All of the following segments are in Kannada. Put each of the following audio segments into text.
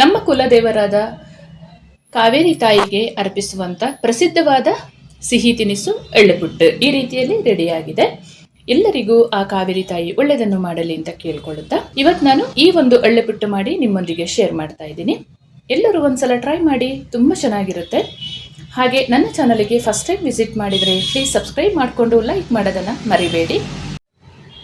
ನಮ್ಮ ಕುಲದೇವರಾದ ಕಾವೇರಿ ತಾಯಿಗೆ ಅರ್ಪಿಸುವಂತ ಪ್ರಸಿದ್ಧವಾದ ಸಿಹಿ ತಿನಿಸು ಎಳ್ಳುಪುಟ್ಟು ಈ ರೀತಿಯಲ್ಲಿ ರೆಡಿಯಾಗಿದೆ. ಎಲ್ಲರಿಗೂ ಆ ಕಾವೇರಿ ತಾಯಿ ಒಳ್ಳೆಯದನ್ನು ಮಾಡಲಿ ಅಂತ ಕೇಳ್ಕೊಳ್ಳುತ್ತಾ ಇವತ್ತು ನಾನು ಈ ಒಂದು ಎಳ್ಳುಪುಟ್ಟು ಮಾಡಿ ನಿಮ್ಮೊಂದಿಗೆ ಶೇರ್ ಮಾಡ್ತಾ ಇದ್ದೀನಿ. ಎಲ್ಲರೂ ಒಂದ್ಸಲ ಟ್ರೈ ಮಾಡಿ, ತುಂಬಾ ಚೆನ್ನಾಗಿರುತ್ತೆ. ಹಾಗೆ ನನ್ನ ಚಾನಲ್ಗೆ ಫಸ್ಟ್ ಟೈಮ್ ವಿಸಿಟ್ ಮಾಡಿದರೆ ಪ್ಲೀಸ್ ಸಬ್ಸ್ಕ್ರೈಬ್ ಮಾಡಿಕೊಂಡು ಲೈಕ್ ಮಾಡೋದನ್ನ ಮರಿಬೇಡಿ.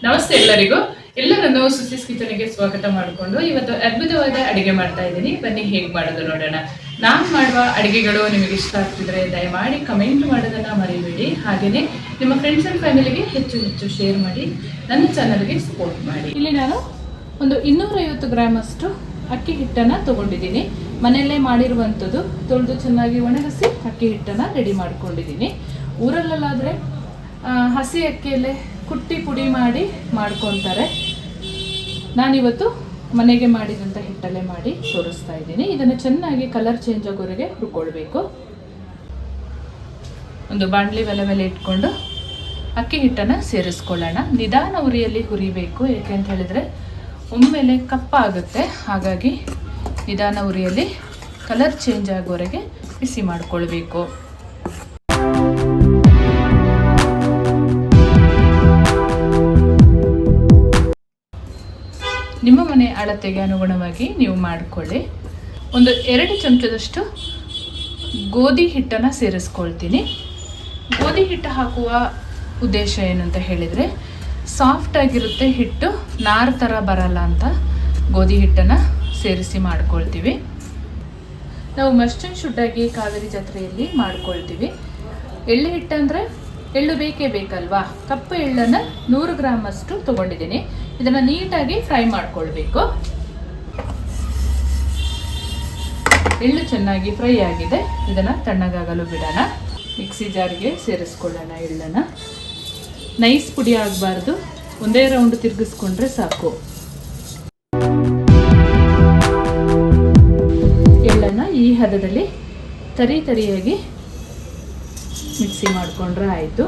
ನಮಸ್ತೆ ಎಲ್ಲರಿಗೂ. ಎಲ್ಲರನ್ನು ಸುಸಿಸ್ ಕಿಚನ್ಗೆ ಸ್ವಾಗತ ಮಾಡಿಕೊಂಡು ಇವತ್ತು ಅದ್ಭುತವಾದ ಅಡುಗೆ ಮಾಡ್ತಾ ಇದ್ದೀನಿ. ಬನ್ನಿ, ಹೇಗೆ ಮಾಡೋದು ನೋಡೋಣ. ನಾನು ಮಾಡುವ ಅಡುಗೆಗಳು ನಿಮಗೆ ಇಷ್ಟ ಆಗ್ತಿದ್ರೆ ದಯಮಾಡಿ ಕಮೆಂಟ್ ಮಾಡೋದನ್ನ ಮರಿಬೇಡಿ. ಹಾಗೆಯೇ ನಿಮ್ಮ ಫ್ರೆಂಡ್ಸ್ ಅಂಡ್ ಫ್ಯಾಮಿಲಿಗೆ ಹೆಚ್ಚು ಹೆಚ್ಚು ಶೇರ್ ಮಾಡಿ, ನನ್ನ ಚಾನಲ್ಗೆ ಸಪೋರ್ಟ್ ಮಾಡಿ. ಇಲ್ಲಿ ನಾನು ಒಂದು ಇನ್ನೂರೈವತ್ತು ಗ್ರಾಮ್ ಅಷ್ಟು ಅಕ್ಕಿ ಹಿಟ್ಟನ್ನು ತಗೊಂಡಿದ್ದೀನಿ. ಮನೆಯಲ್ಲೇ ಮಾಡಿರುವಂಥದ್ದು ತೊಳೆದು ಚೆನ್ನಾಗಿ ಒಣಗಿಸಿ ಅಕ್ಕಿ ಹಿಟ್ಟನ್ನು ರೆಡಿ ಮಾಡ್ಕೊಂಡಿದ್ದೀನಿ. ಊರಲ್ಲಾದರೆ ಹಸಿ ಅಕ್ಕಿಯಲ್ಲೇ ಕುಟ್ಟಿ ಪುಡಿ ಮಾಡಿ ಮಾಡ್ಕೊತಾರೆ. ನಾನಿವತ್ತು ಮನೆಗೆ ಮಾಡಿದಂಥ ಹಿಟ್ಟಲ್ಲೇ ಮಾಡಿ ತೋರಿಸ್ತಾ ಇದ್ದೀನಿ. ಇದನ್ನು ಚೆನ್ನಾಗಿ ಕಲರ್ ಚೇಂಜ್ ಆಗೋರಿಗೆ ಹುರ್ಕೊಳ್ಬೇಕು ಒಂದು ಬಾಣಲಿ ಒಲೆ ಮೇಲೆ ಇಟ್ಕೊಂಡು ಅಕ್ಕಿ ಹಿಟ್ಟನ್ನು ಸೇರಿಸ್ಕೊಳ್ಳೋಣ. ನಿಧಾನ ಉರಿಯಲ್ಲಿ ಹುರಿಬೇಕು, ಏಕೆ ಅಂತ ಹೇಳಿದ್ರೆ ಒಮ್ಮೆಲೆ ಕಪ್ಪಾಗುತ್ತೆ ಹಾಗಾಗಿ ನಿಧಾನ ಉರಿಯಲ್ಲಿ ಕಲರ್ ಚೇಂಜ್ ಆಗೋವರೆಗೆ ಬಿಸಿ ಮಾಡಿಕೊಳ್ಬೇಕು. ನಿಮ್ಮ ಮನೆ ಅಳತೆಗೆ ಅನುಗುಣವಾಗಿ ನೀವು ಮಾಡಿಕೊಳ್ಳಿ. ಒಂದು ಎರಡು ಚಮಚದಷ್ಟು ಗೋಧಿ ಹಿಟ್ಟನ್ನು ಸೇರಿಸ್ಕೊಳ್ತೀನಿ. ಗೋಧಿ ಹಿಟ್ಟು ಹಾಕುವ ಉದ್ದೇಶ ಏನು ಅಂತ ಹೇಳಿದರೆ ಸಾಫ್ಟ್ ಆಗಿರುತ್ತೆ ಹಿಟ್ಟು, ನಾರು ಥರ ಬರಲ್ಲ ಅಂತ ಗೋಧಿ ಹಿಟ್ಟನ್ನು ಸೇರಿಸಿ ಮಾಡ್ಕೊಳ್ತೀವಿ. ನಾವು ಮಸ್ಟನ್ ಶುಡ್ಡಾಗಿ ಕಾವೇರಿ ಜಾತ್ರೆಯಲ್ಲಿ ಮಾಡ್ಕೊಳ್ತೀವಿ. ಎಳ್ಳು ಹಿಟ್ಟು ಅಂದರೆ ಎಳ್ಳು ಬೇಕೇ ಬೇಕಲ್ವಾ? ಕಪ್ಪು ಎಳ್ಳನ್ನು ನೂರು ಗ್ರಾಮ್ ಅಷ್ಟು ತೊಗೊಂಡಿದ್ದೀನಿ. ಇದನ್ನು ನೀಟಾಗಿ ಫ್ರೈ ಮಾಡಿಕೊಳ್ಬೇಕು. ಎಳ್ಳು ಚೆನ್ನಾಗಿ ಫ್ರೈ ಆಗಿದೆ. ಇದನ್ನು ತಣ್ಣಗಾಗಲು ಬಿಡೋಣ. ಮಿಕ್ಸಿ ಜಾರಿಗೆ ಸೇರಿಸ್ಕೊಳ್ಳೋಣ ಎಳ್ಳನ್ನ. ನೈಸ್ ಪುಡಿ ಆಗಬಾರ್ದು. ಒಂದೇ ರೌಂಡ್ ತಿರುಗಿಸ್ಕೊಂಡ್ರೆ ಸಾಕು. ಎಳ್ಳನ್ನು ಈ ಹದದಲ್ಲಿ ತರಿ ತರಿಯಾಗಿ ಮಿಕ್ಸಿ ಮಾಡಿಕೊಂಡ್ರೆ ಆಯಿತು.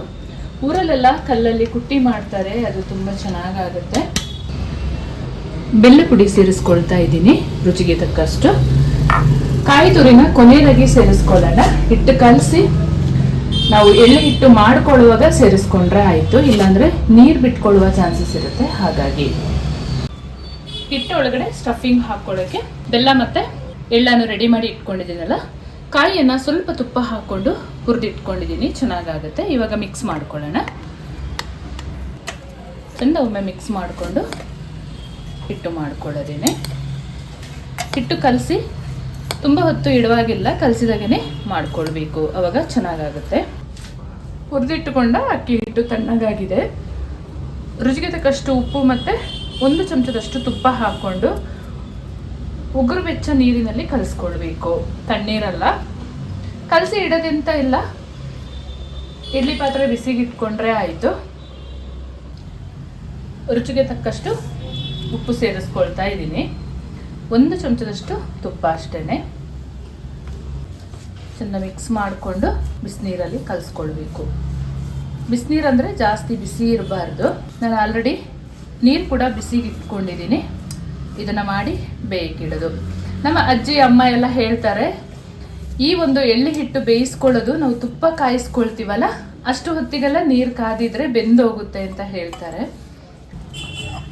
ಊರಲ್ಲೆಲ್ಲ ಕಲ್ಲಲ್ಲಿ ಕುಟ್ಟಿ ಮಾಡ್ತಾರೆ, ಅದು ತುಂಬ ಚೆನ್ನಾಗಾಗುತ್ತೆ. ಬೆಲ್ಲ ಪುಡಿ ಸೇರಿಸ್ಕೊಳ್ತಾ ಇದ್ದೀನಿ, ರುಚಿಗೆ ತಕ್ಕಷ್ಟು. ಕಾಯಿ ತುರಿನ ಕೊನೆಯದಾಗಿ ಸೇರಿಸ್ಕೊಳ್ಳೋಣ. ಹಿಟ್ಟು ಕಲಸಿ, ನಾವು ಎಳ್ಳೆ ಹಿಟ್ಟು ಮಾಡ್ಕೊಳ್ಳುವಾಗ ಸೇರಿಸ್ಕೊಂಡ್ರೆ ಆಯಿತು. ಇಲ್ಲಾಂದ್ರೆ ನೀರು ಬಿಟ್ಕೊಳ್ಳುವ ಚಾನ್ಸಸ್ ಇರುತ್ತೆ, ಹಾಗಾಗಿ. ಹಿಟ್ಟು ಒಳಗಡೆ ಸ್ಟಫಿಂಗ್ ಹಾಕೊಳ್ಳೋಕೆ ಬೆಲ್ಲ ಮತ್ತೆ ಎಳ್ಳನ್ನು ರೆಡಿ ಮಾಡಿ ಇಟ್ಕೊಂಡಿದ್ದೀನಲ್ಲ? ಕಾಯಿಯನ್ನು ಸ್ವಲ್ಪ ತುಪ್ಪ ಹಾಕ್ಕೊಂಡು ಹುರಿದಿಟ್ಕೊಂಡಿದ್ದೀನಿ. ಚೆನ್ನಾಗಾಗುತ್ತೆ. ಇವಾಗ ಮಿಕ್ಸ್ ಮಾಡ್ಕೊಳ್ಳೋಣ. ಚಂದ ಒಮ್ಮೆ ಮಿಕ್ಸ್ ಮಾಡಿಕೊಂಡು ಹಿಟ್ಟು ಮಾಡ್ಕೊಳ್ಳೋದೇನೆ. ಹಿಟ್ಟು ಕಲಸಿ, ತುಂಬ ಹೊತ್ತು ಇಡುವಾಗಿಲ್ಲ ಕಲಸಿದಾಗೇ ಮಾಡ್ಕೊಳ್ಬೇಕು. ಅವಾಗ ಚೆನ್ನಾಗಾಗುತ್ತೆ. ಹುರಿದಿಟ್ಟುಕೊಂಡ ಅಕ್ಕಿ ಹಿಟ್ಟು ತಣ್ಣಗಾಗಿದೆ. ರುಚಿಗೆ ತಕ್ಕಷ್ಟು ಉಪ್ಪು ಮತ್ತು ಒಂದು ಚಮಚದಷ್ಟು ತುಪ್ಪ ಹಾಕ್ಕೊಂಡು ಉಗುರು ಬೆಚ್ಚ ನೀರಿನಲ್ಲಿ ಕಲಿಸ್ಕೊಳ್ಬೇಕು. ತಣ್ಣೀರಲ್ಲ. ಕಲಸಿ ಇಡೋದಿಂತ ಇಲ್ಲ. ಇಡ್ಲಿ ಪಾತ್ರೆ ಬಿಸಿಗಿಟ್ಕೊಂಡ್ರೆ ಆಯಿತು. ರುಚಿಗೆ ತಕ್ಕಷ್ಟು ಉಪ್ಪು ಸೇರಿಸ್ಕೊಳ್ತಾ ಇದ್ದೀನಿ. ಒಂದು ಚಮಚದಷ್ಟು ತುಪ್ಪ ಅಷ್ಟೇ ಚೆಂದ ಮಿಕ್ಸ್ ಮಾಡಿಕೊಂಡು ಬಿಸಿನೀರಲ್ಲಿ ಕಲಿಸ್ಕೊಳ್ಬೇಕು. ಬಿಸಿನೀರಂದರೆ ಜಾಸ್ತಿ ಬಿಸಿ ಇರಬಾರ್ದು. ನಾನು ಆಲ್ರೆಡಿ ನೀರು ಕೂಡ ಬಿಸಿಗೆ ಇಟ್ಕೊಂಡಿದ್ದೀನಿ ಇದನ್ನು ಮಾಡಿ ಬೇಯಕ್ಕಿಡೋದು. ನಮ್ಮ ಅಜ್ಜಿ, ಅಮ್ಮ ಎಲ್ಲ ಹೇಳ್ತಾರೆ, ಈ ಒಂದು ಎಳ್ಳಿ ಹಿಟ್ಟು ಬೇಯಿಸ್ಕೊಳ್ಳೋದು ನಾವು ತುಪ್ಪ ಕಾಯಿಸ್ಕೊಳ್ತೀವಲ್ಲ, ಅಷ್ಟು ಹೊತ್ತಿಗೆಲ್ಲ ನೀರು ಕಾದಿದ್ರೆ ಬೆಂದೋಗುತ್ತೆ ಅಂತ ಹೇಳ್ತಾರೆ.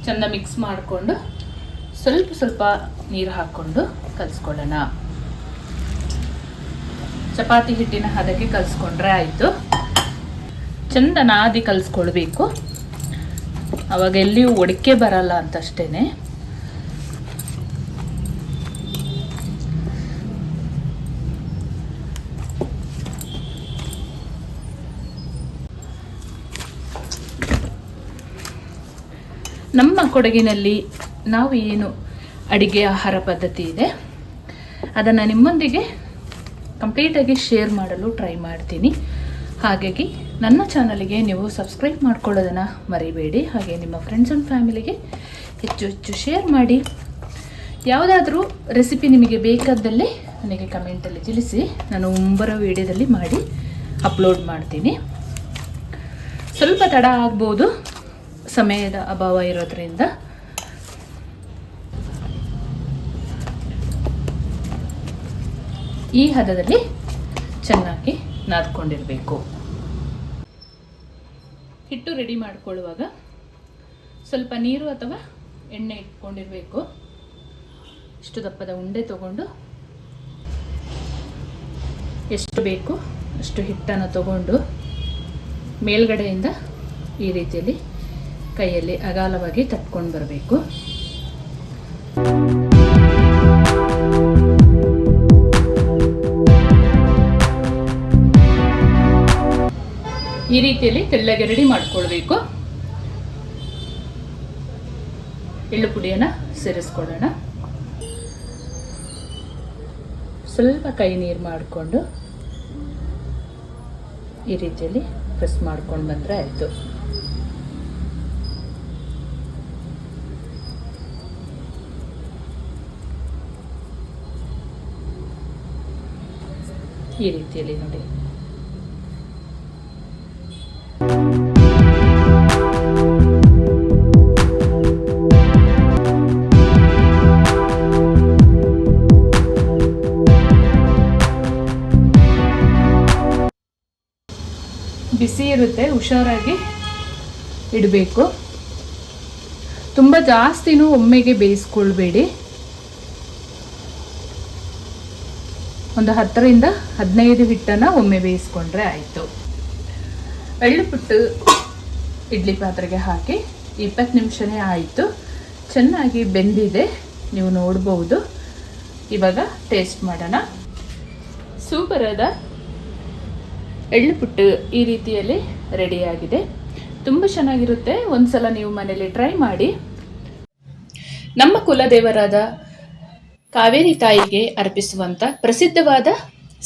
ಚೆಂದ ಮಿಕ್ಸ್ ಮಾಡಿಕೊಂಡು ಸ್ವಲ್ಪ ಸ್ವಲ್ಪ ನೀರು ಹಾಕ್ಕೊಂಡು ಕಲಿಸ್ಕೊಳ್ಳೋಣ. ಚಪಾತಿ ಹಿಟ್ಟಿನ ಹದಕ್ಕೆ ಕಲಿಸ್ಕೊಂಡ್ರೆ ಆಯಿತು. ಚೆಂದ ನಾದಿ ಕಲಿಸ್ಕೊಳ್ಬೇಕು. ಅವಾಗ ಎಲ್ಲಿಯೂ ಒಡಕೆ ಬರಲ್ಲ ಅಂತಷ್ಟೇನೆ. ನಮ್ಮ ಕೊಡಗಿನಲ್ಲಿ ನಾವು ಏನು ಅಡಿಗೆ ಆಹಾರ ಪದ್ಧತಿ ಇದೆ, ಅದನ್ನು ನಿಮ್ಮೊಂದಿಗೆ ಕಂಪ್ಲೀಟಾಗಿ ಶೇರ್ ಮಾಡಲು ಟ್ರೈ ಮಾಡ್ತೀನಿ. ಹಾಗಾಗಿ ನನ್ನ ಚಾನಲಿಗೆ ನೀವು ಸಬ್ಸ್ಕ್ರೈಬ್ ಮಾಡ್ಕೊಳ್ಳೋದನ್ನು ಮರಿಬೇಡಿ. ಹಾಗೆ ನಿಮ್ಮ ಫ್ರೆಂಡ್ಸ್ ಆ್ಯಂಡ್ ಫ್ಯಾಮಿಲಿಗೆ ಹೆಚ್ಚು ಹೆಚ್ಚು ಶೇರ್ ಮಾಡಿ. ಯಾವುದಾದ್ರೂ ರೆಸಿಪಿ ನಿಮಗೆ ಬೇಕಾದಲ್ಲಿ ನನಗೆ ಕಮೆಂಟಲ್ಲಿ ತಿಳಿಸಿ. ನಾನು ಮುಂಬರೋ ವಿಡಿಯೋದಲ್ಲಿ ಮಾಡಿ ಅಪ್ಲೋಡ್ ಮಾಡ್ತೀನಿ. ಸ್ವಲ್ಪ ತಡ ಆಗ್ಬೋದು. ಸಮಯದ ಅಭಾವ ಇರೋದ್ರಿಂದ. ಈ ಹದದಲ್ಲಿ ಚೆನ್ನಾಗಿ ನಾದ್ಕೊಂಡಿರಬೇಕು. ಹಿಟ್ಟು ರೆಡಿ ಮಾಡ್ಕೊಳ್ಳುವಾಗ ಸ್ವಲ್ಪ ನೀರು ಅಥವಾ ಎಣ್ಣೆ ಇಟ್ಕೊಂಡಿರಬೇಕು. ಇಷ್ಟು ದಪ್ಪದ ಉಂಡೆ ತಗೊಂಡು ಎಷ್ಟು ಬೇಕು ಅಷ್ಟು ಹಿಟ್ಟನ್ನು ತಗೊಂಡು ಮೇಲ್ಗಡೆಯಿಂದ ಈ ರೀತಿಯಲ್ಲಿ ಕೈಯಲ್ಲಿ ಅಗಾಲವಾಗಿ ತಟ್ಕೊಂಡು ಬರಬೇಕು. ಈ ರೀತಿಯಲ್ಲಿ ತೆಳ್ಳಗೆ ರೆಡಿ ಮಾಡ್ಕೊಳ್ಬೇಕು. ಎಳ್ಳು ಪುಡಿಯನ್ನು ಸೇರಿಸ್ಕೊಳ್ಳೋಣ. ಸ್ವಲ್ಪ ಕೈ ನೀರು ಮಾಡಿಕೊಂಡು ಈ ರೀತಿಯಲ್ಲಿ ಪ್ರೆಸ್ ಮಾಡ್ಕೊಂಡು ಬಂದರೆ ಆಯಿತು. ಈ ರೀತಿಯಲ್ಲಿ ನೋಡಿ. ಬಿಸಿ ಇರುತ್ತೆ ಹುಷಾರಾಗಿ ಇಡಬೇಕು. ತುಂಬ ಜಾಸ್ತಿನೂ ಒಮ್ಮೆಗೆ ಬೇಯಿಸ್ಕೊಳ್ಬೇಡಿ. ಒಂದು ಹತ್ತರಿಂದ ಹದಿನೈದು ಹಿಟ್ಟನ್ನು ಒಮ್ಮೆ ಬೇಯಿಸ್ಕೊಂಡ್ರೆ ಆಯಿತು. ಎಳ್ಳು ಪುಟ್ಟು ಇಡ್ಲಿ ಪಾತ್ರೆಗೆ ಹಾಕಿ ಇಪ್ಪತ್ತು ನಿಮಿಷನೇ ಆಯಿತು. ಚೆನ್ನಾಗಿ ಬೆಂದಿದೆ. ನೀವು ನೋಡ್ಬೋದು. ಇವಾಗ ಟೇಸ್ಟ್ ಮಾಡೋಣ. ಸೂಪರಾದ ಎಳ್ಳು ಪುಟ್ಟು ಈ ರೀತಿಯಲ್ಲಿ ರೆಡಿಯಾಗಿದೆ. ತುಂಬ ಚೆನ್ನಾಗಿರುತ್ತೆ. ಒಂದ್ಸಲ ನೀವು ಮನೇಲಿ ಟ್ರೈ ಮಾಡಿ. ನಮ್ಮ ಕುಲದೇವರಾದ ಕಾವೇರಿ ತಾಯಿಗೆ ಅರ್ಪಿಸುವಂತ ಪ್ರಸಿದ್ಧವಾದ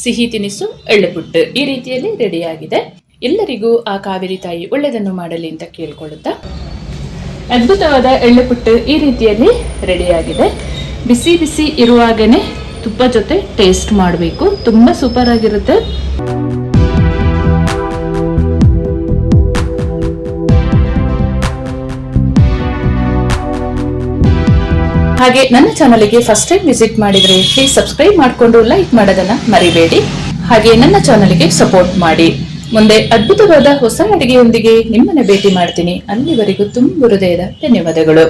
ಸಿಹಿ ತಿನಿಸು ಎಳ್ಳುಪುಟ್ಟು ಈ ರೀತಿಯಲ್ಲಿ ರೆಡಿಯಾಗಿದೆ. ಎಲ್ಲರಿಗೂ ಆ ಕಾವೇರಿ ತಾಯಿ ಒಳ್ಳೆಯದನ್ನು ಮಾಡಲಿ ಅಂತ ಕೇಳ್ಕೊಳ್ಳುತ್ತಾ? ಅದ್ಭುತವಾದ ಎಳ್ಳುಪುಟ್ಟು ಈ ರೀತಿಯಲ್ಲಿ ರೆಡಿಯಾಗಿದೆ. ಬಿಸಿ ಬಿಸಿ ಇರುವಾಗನೇ ತುಪ್ಪ ಜೊತೆ ಟೇಸ್ಟ್ ಮಾಡಬೇಕು. ತುಂಬ ಸೂಪರ್ ಆಗಿರುತ್ತೆ. ಹಾಗೆ ನನ್ನ ಚಾನಲ್ಗೆ ಫಸ್ಟ್ ಟೈಮ್ ವಿಸಿಟ್ ಮಾಡಿದ್ರೆ ಪ್ಲೀಸ್ ಸಬ್ಸ್ಕ್ರೈಬ್ ಮಾಡಿಕೊಂಡು ಲೈಕ್ ಮಾಡೋದನ್ನ ಮರಿಬೇಡಿ. ಹಾಗೆ ನನ್ನ ಚಾನಲ್ಗೆ ಸಪೋರ್ಟ್ ಮಾಡಿ. ಮುಂದೆ ಅದ್ಭುತವಾದ ಹೊಸ ಅಡಿಗೆಯೊಂದಿಗೆ ನಿಮ್ಮನ್ನ ಭೇಟಿ ಮಾಡ್ತೀನಿ. ಅಲ್ಲಿವರೆಗೂ ತುಂಬ ಹೃದಯದ ಧನ್ಯವಾದಗಳು.